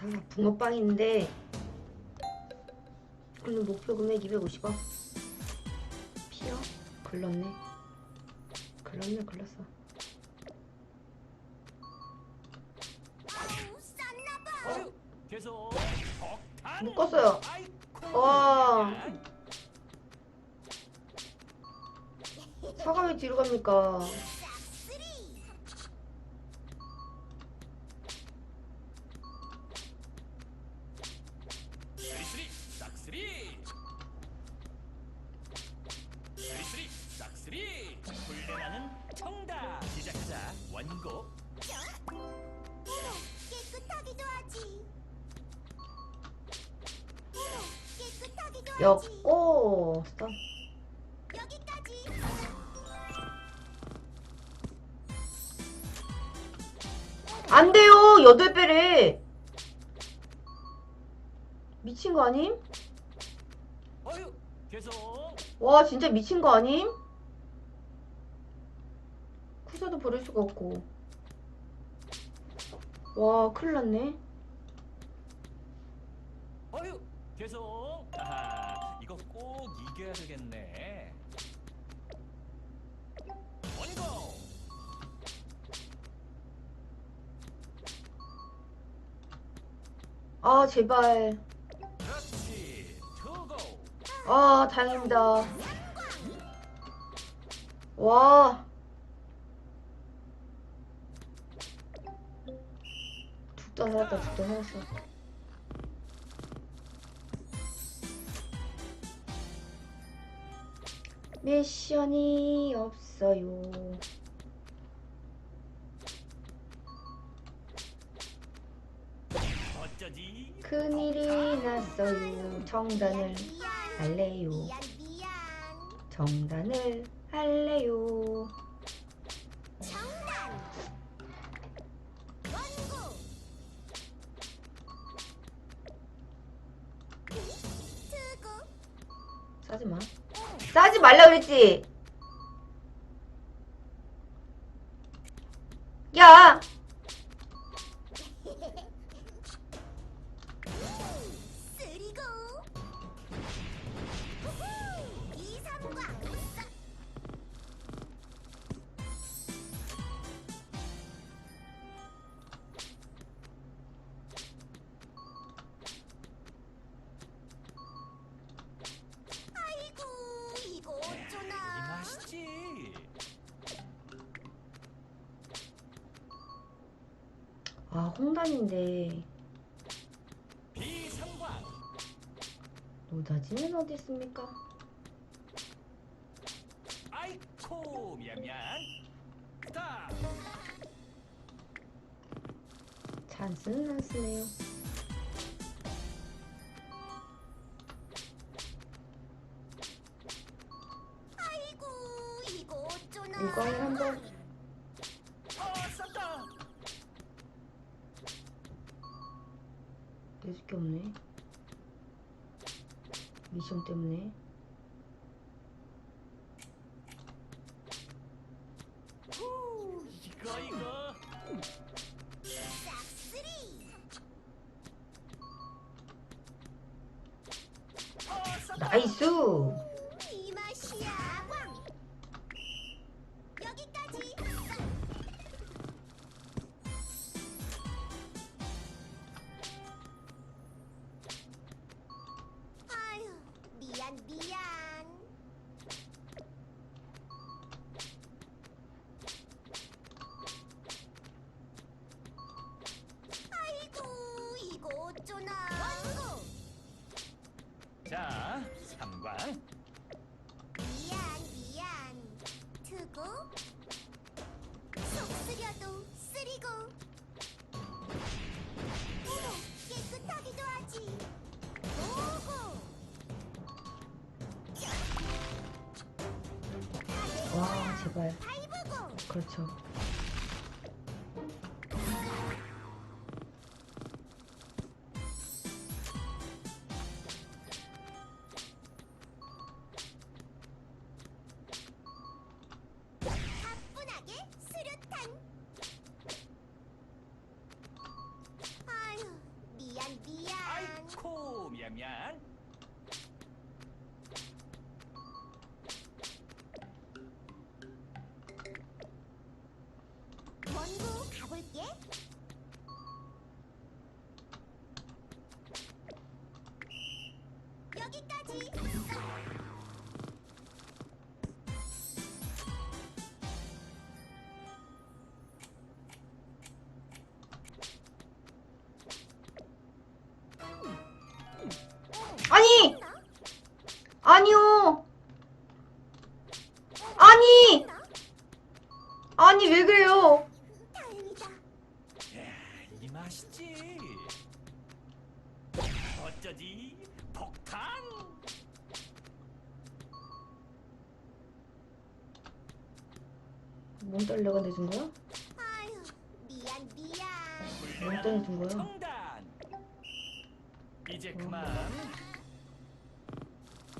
자, 붕어빵인데 오늘 목표 금액 250원. 피어? 글렀네. 글렀네, 글렀어. 폭탄. 묶었어요. 와. 그냥. 사과 왜 뒤로 갑니까? 쓰리 쓰리 쓰리 싹쓰리 훈련하는 청다 시작하자 원고 깨끗하기도 하지. 깨끗하기도 하지. 였고 스톱. 안 돼요 여덟 배래. 미친 거 아님? 어휴 계속 와 진짜 미친 거 아님? 쿠사도 버릴 수가 없고. 와 큰일 났네. 어휴 계속 아하 이거 꼭 이겨야 되겠네 원고 아 제발. 아 다행입니다. 와. 죽다 살았다 죽다 살았어. 미션이 없어요. 큰일이 났어요. 정단을 미안. 정단을 할래요. 정답. 원고. 투구. 싸지 마. 싸지 말라 그랬지. 야, 비상광 노다지는 어디 있습니까? 아이코 미안 미안 다 찬스는 안 쓰네요. 없네. 미션 때문에. 와 제발. 파이브고 그렇죠. 가뿐하게 수류탄 아유 미안 미안. 아니요! 아니! 아니, 왜 그래요? 다행이다. 야, 이 맛이지. 어쩌지? 폭탄. 뭔 딸려가 내준 거야? 아유, 미안 미안. 뭔 딸려준 거야? 이제 그만.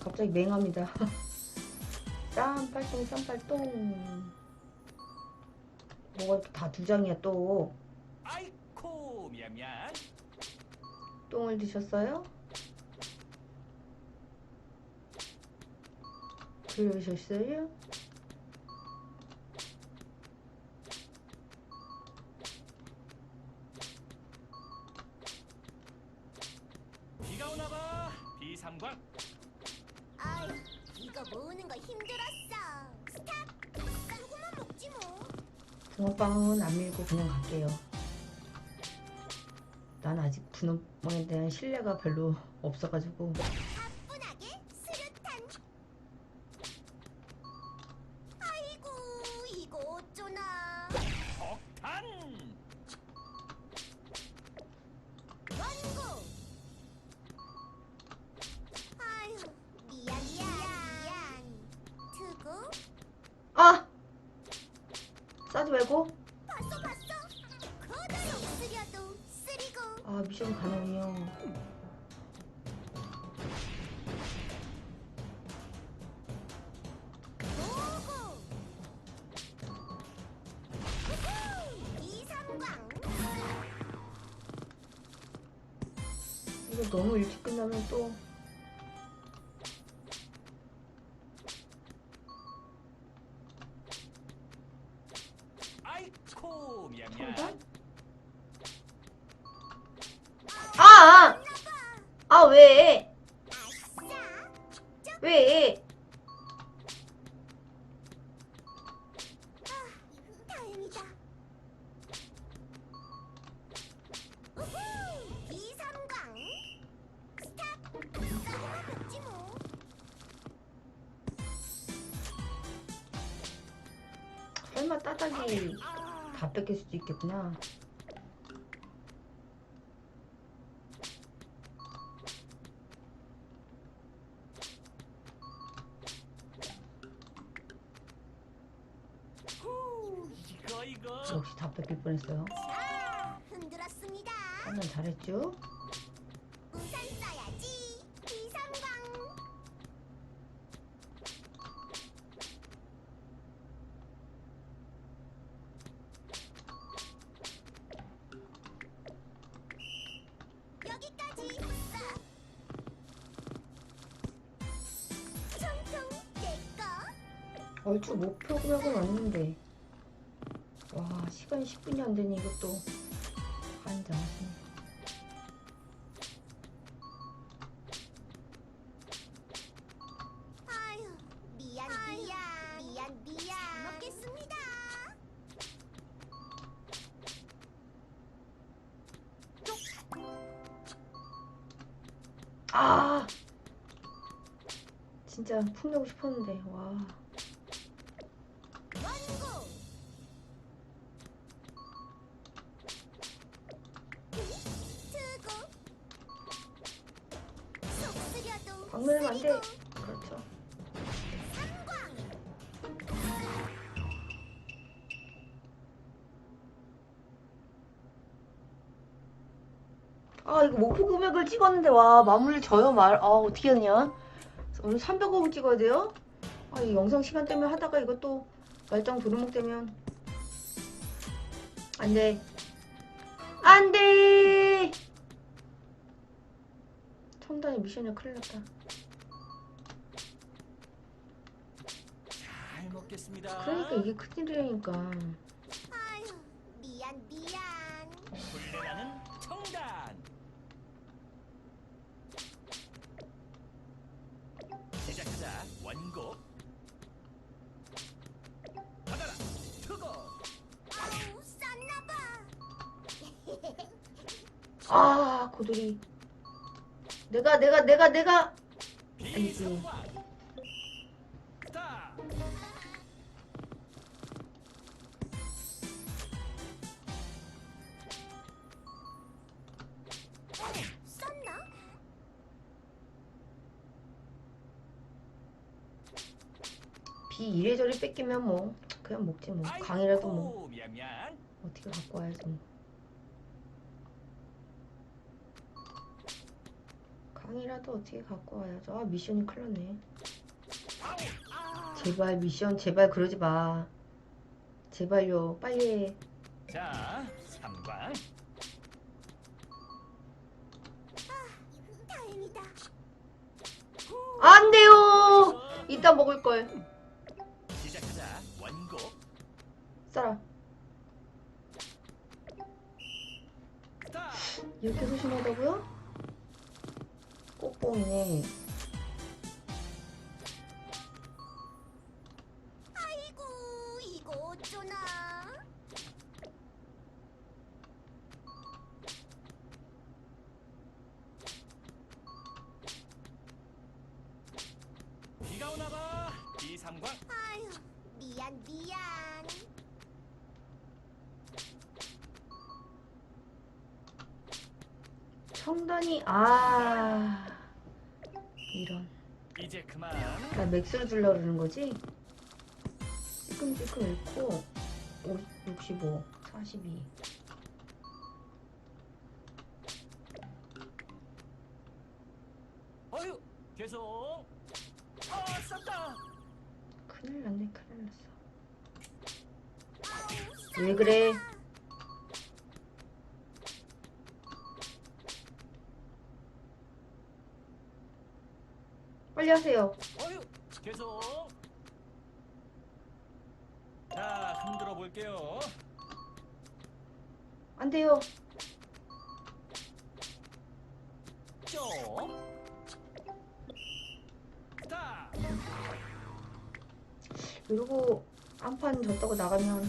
갑자기 맹합니다. 쌈팔똥, 쌈팔똥. 뭐가 다 두 장이야, 또. 아이코 미안 미안. 똥을 드셨어요? 그러셨어요? 비가 오나봐. 비상광. 아유, 이거 모으는 거 힘들었어. 스탑. 조금만 먹지 뭐. 붕어빵은 안 밀고 그냥 갈게요. 난 아직 붕어빵에 대한 신뢰가 별로 없어가지고 아! 싸지 말고. 아 미션 가능해요. 이거 너무 일찍 끝나면 또 설마 따닥이 아, 다 뺏길 수도 있겠구나. 역시 다 뺏길 뻔했어요. 얼추 목표 구역은 왔는데 와 시간이 10분이 안 되니 이것도 한장 하시네. 아유, 미안, 미안, 미안, 미안. 먹겠습니다. 아 진짜 품 내고 싶었는데 와 쓰려도 방문하면 안 돼. 그렇죠. 아 이거 목표 금액을 찍었는데 와 마무리 져요 말. 아 어떻게 하냐? 오늘 300억을 찍어야 돼요? 아 이 영상 시간 때문에 하다가 이것도 말짱 도루묵 되면 안 돼. 안 돼. 자 청단이 미션이 큰일 났다. 먹겠습니다. 그러니까 이게 큰일이라니까. 아유, 미안 미안. 훈련하는 청단. 시작하자. 원고. 받아라. 투고. 아우, 쌌나봐. 아 고돌이. 내가 내가 내가 내가 비상광. 이래저래 뺏기면 뭐 그냥 먹지 뭐. 강이라도 뭐. 어떻게 갖고 와야지 뭐. 강이라도 어떻게 갖고 와야죠. 아 미션이 큰일 났네. 아. 제발 미션 제발 그러지 마. 제발요 빨리 해. 자, 삼광. 다행이다. 안 돼요. 이따 먹을 걸. 스타. 이렇게 소심하다고요? 꽃봉이네. 아이고, 이거 어쩌나. 비가 오나 봐. 비삼광. 아유, 미안 미안. 청단이 아 이런. 이제 그만. 나 맥스를 주려고 그러는 거지? 찔끔찔끔 잃고 65, 42. 어휴. 계속. 아, 쌌다. 큰일 났네, 큰일 났어. 왜 그래? 빨리 하세요. 어휴. 계속. 자, 흔들어 볼게요. 안 돼요. 좀. 스타. 이러고 한 판 졌다고 나가면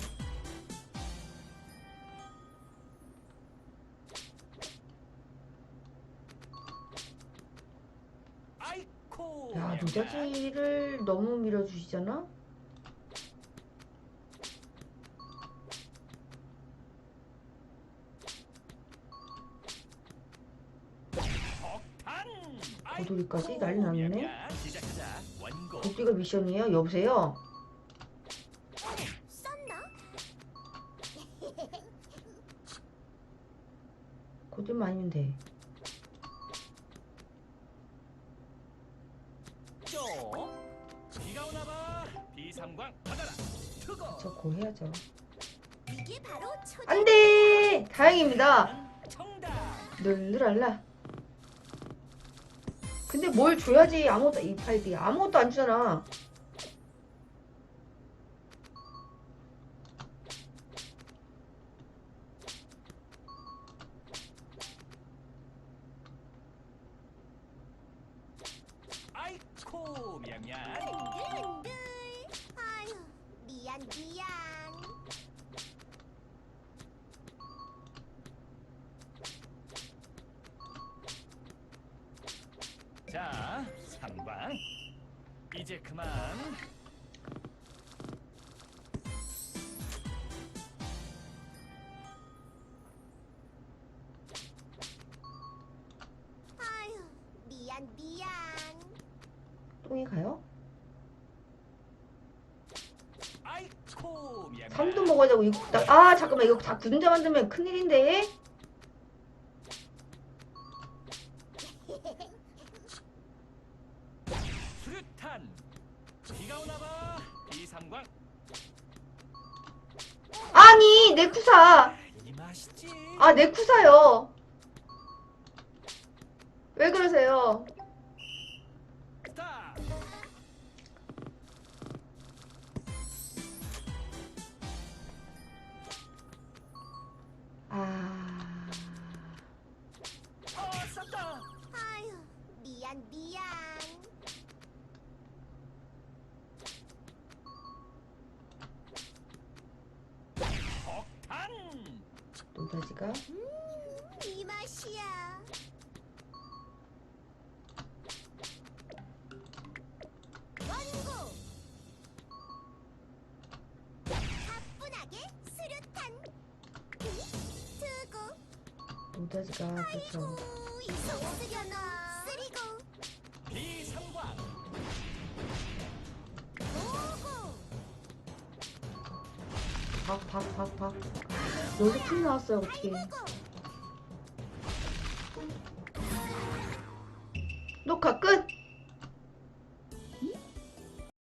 노자지를 너무 밀어주시잖아? 고돌이까지 난리 났네. 고기가 미션이에요? 여보세요? 고들만 아니면 돼. 비가 오나 봐. 비삼광 받아라. 투고. 저고 해야죠. 이게 바로 초. 안 돼! 다행입니다. 청단. 룰루랄라. 근데 뭘 줘야지 아무것도 이 파이비 아무것도 안 주잖아. 미안 미안. 자, 삼광. 이제 그만. 삼도 먹어야 되고 이거 나- 아 잠깐만. 이거 다 굳은자 만들면 큰일인데 노다지가 음, 이 맛이야. 원고. 가뿐하게 수류탄. 두고. 노다지가 그렇죠. 이속 쓰려나. 박, 박, 박, 박. 여기서 춤 나왔어요, 어떻게. 녹화 끝!